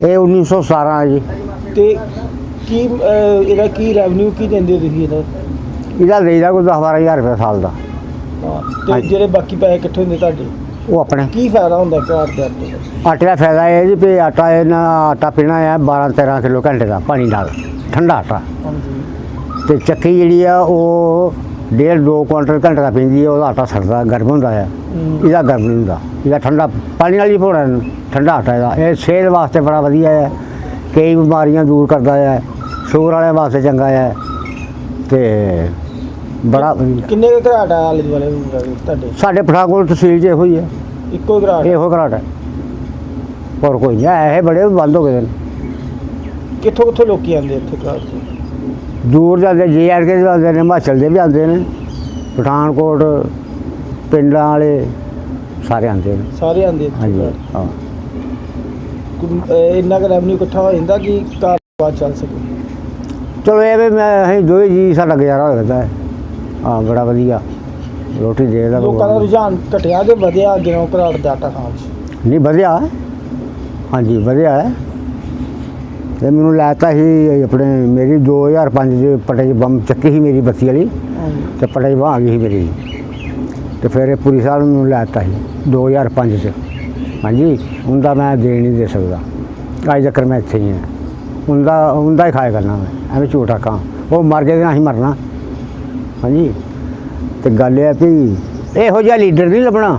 ਇਹ 1917 ਹੈ ਜੀ। ਤੇ ਕੀ ਅਹ, ਇਹਦਾ ਕੀ ਰੈਵਨਿਊ ਕੀ ਦਿੰਦੇ ਹੋ ਤੁਸੀਂ ਇਹਦਾ? ਇਹਦਾ ਦੇਈਦਾ ਕੋਈ 10 12000 ਰੁਪਏ ਸਾਲ ਦਾ। ਹਾਂ, ਤੇ ਹਾਂਜੀ। ਜਿਹੜੇ ਬਾਕੀ ਪੈਸੇ ਇਕੱਠੇ ਹੁੰਦੇ ਤੁਹਾਡੇ ਉਹ ਆਪਣੇ। ਕੀ ਫਾਇਦਾ ਹੁੰਦਾ ਘਰ ਦੇ ਆਟੇ ਦਾ? ਆਟੇ ਦਾ ਫਾਇਦਾ ਇਹ ਹੈ ਜੀ ਵੀ ਆਟਾ ਇਹਨਾਂ ਆਟਾ ਪੀਣਾ ਹੈ 12 13 ਕਿਲੋ ਘੰਟੇ ਦਾ ਪਾਣੀ ਨਾਲ ਠੰਡਾ ਆਟਾ। ਹਾਂਜੀ। ਤੇ ਚੱਕੀ ਜਿਹੜੀ ਆ ਉਹ ਡੇਢ ਦੋ ਕੁਆਂਟਲ ਘੰਟੇ ਦਾ ਪੀਂਦੀ ਹੈ ਉਹਦਾ ਆਟਾ ਸੜਦਾ ਗਰਮ ਹੁੰਦਾ ਹੈ। ਇਹਦਾ ਗਰਮ ਨਹੀਂ ਹੁੰਦਾ। ਇਹਦਾ ਠੰਡਾ ਪਾਣੀ ਨਾਲ ਹੀ ਇਹਨੂੰ, ਠੰਡਾ ਆਟਾ ਇਹਦਾ। ਇਹ ਸਿਹਤ ਵਾਸਤੇ ਬੜਾ ਵਧੀਆ ਹੈ। ਕਈ ਬਿਮਾਰੀਆਂ ਦੂਰ ਕਰਦਾ ਹੈ। ਸ਼ੂਗਰ ਵਾਲਿਆਂ ਵਾਸਤੇ ਚੰਗਾ ਹੈ। ਤੇ ਬੜਾ ਵਧੀਆ। ਕਿੰਨੇ ਕੁ ਘਰਾਟ ਆ ਆਲੇ ਦੁਆਲੇ ਤੁਹਾਡੇ? ਸਾਡੇ ਪਠਾਨਕੋਟ ਤਹਿਸੀਲ 'ਚ ਇਹੋ ਹੀ ਹੈ। ਇੱਕੋ ਹੀ ਘਰਾਟ ਇਹੋ ਘਰਾਟ ਹੈ। ਹੋਰ ਕੋਈ ਨਹੀਂ ਇਹ ਬੜੇ ਬੰਦ ਹੋ ਗਏ ਨੇ। ਕਿੱਥੋਂ ਕਿੱਥੋਂ ਲੋਕੀ ਆਉਂਦੇ ਇੱਥੇ ਘਰਾਟ ਦੂਰ ਜਾਂਦੇ ਜੇ ਆਰ ਕੇ ਜਾਂਦੇ ਨੇ ਹਿਮਾਚਲ ਦੇ ਵੀ ਆਉਂਦੇ ਨੇ ਪਠਾਨਕੋਟ ਪਿੰਡਾਂ ਵਾਲੇ ਸਾਰੇ ਆਉਂਦੇ ਨੇ। ਸਾਰੇ ਆਉਂਦੇ ਇੱਥੇ ਹਾਂਜੀ। ਹਾਂ। ਇੰਨਾ ਕੁ ਰੈਵਨਿਊ ਇਕੱਠਾ ਹੋ ਜਾਂਦਾ ਕਿ ਕਾਰੋਬਾਰ ਚੱਲ ਸਕੇ? ਚਲੋ ਇਹ ਵੀ ਮੈਂ ਅਸੀਂ ਦੋਵੇਂ ਜੀ ਸਾਡਾ ਗੁਜ਼ਾਰਾ ਹੋ ਜਾਂਦਾ ਹੈ। ਹਾਂ ਬੜਾ ਵਧੀਆ। ਰੋਟੀ ਦੇ ਦਾ ਲੋਕਾਂ ਦਾ ਰੁਝਾਨ ਘਟਿਆ ਕਿ ਵਧਿਆ ਨਾਲੋਂ ਘਰਾਟ ਦੇ ਆਟਾ ਖਾਣ 'ਚ? ਨਹੀਂ ਵਧਿਆ। ਹਾਂਜੀ ਵਧਿਆ ਹੈ। ਤੇ ਮੈਨੂੰ ਲੈਤਾ ਸੀ ਆਪਣੇ ਮੇਰੀ 2005 ਚ ਪਟੇ ਬੰਮ ਚੱਕੀ ਸੀ ਮੇਰੀ ਬੱਤੀ ਵਾਲੀ ਤੇ ਪਟੇ ਬਾਂਹ ਆ ਗਈ ਸੀ ਮੇਰੀ। ਤੇ ਫਿਰ ਇਹ ਪੂਰੀ ਸਾਲ ਮੈਨੂੰ ਲੈਤਾ ਸੀ 2005 ਚ। ਹਾਂਜੀ ਉਹਦਾ ਮੈਂ ਦੇ ਨਹੀਂ ਦੇ ਸਕਦਾ। ਅੱਜ ਤੱਕ ਮੈਂ ਇੱਥੇ ਹੀ ਹਾਂ। ਉਹਦਾ ਉਹਦਾ ਹੀ ਖਾਇਆ ਕਰਨਾ ਮੈਂ ਐਵੇਂ ਝੂਠ ਆਕਾਂ ਉਹ ਮਰ ਗਏ ਤੇ ਅਸੀਂ ਮਰਨਾ। ਹਾਂਜੀ। ਤੇ ਗੱਲ ਇਹ ਆ ਵੀ ਇਹੋ ਜਿਹਾ ਲੀਡਰ ਨਹੀਂ ਲੱਭਣਾ।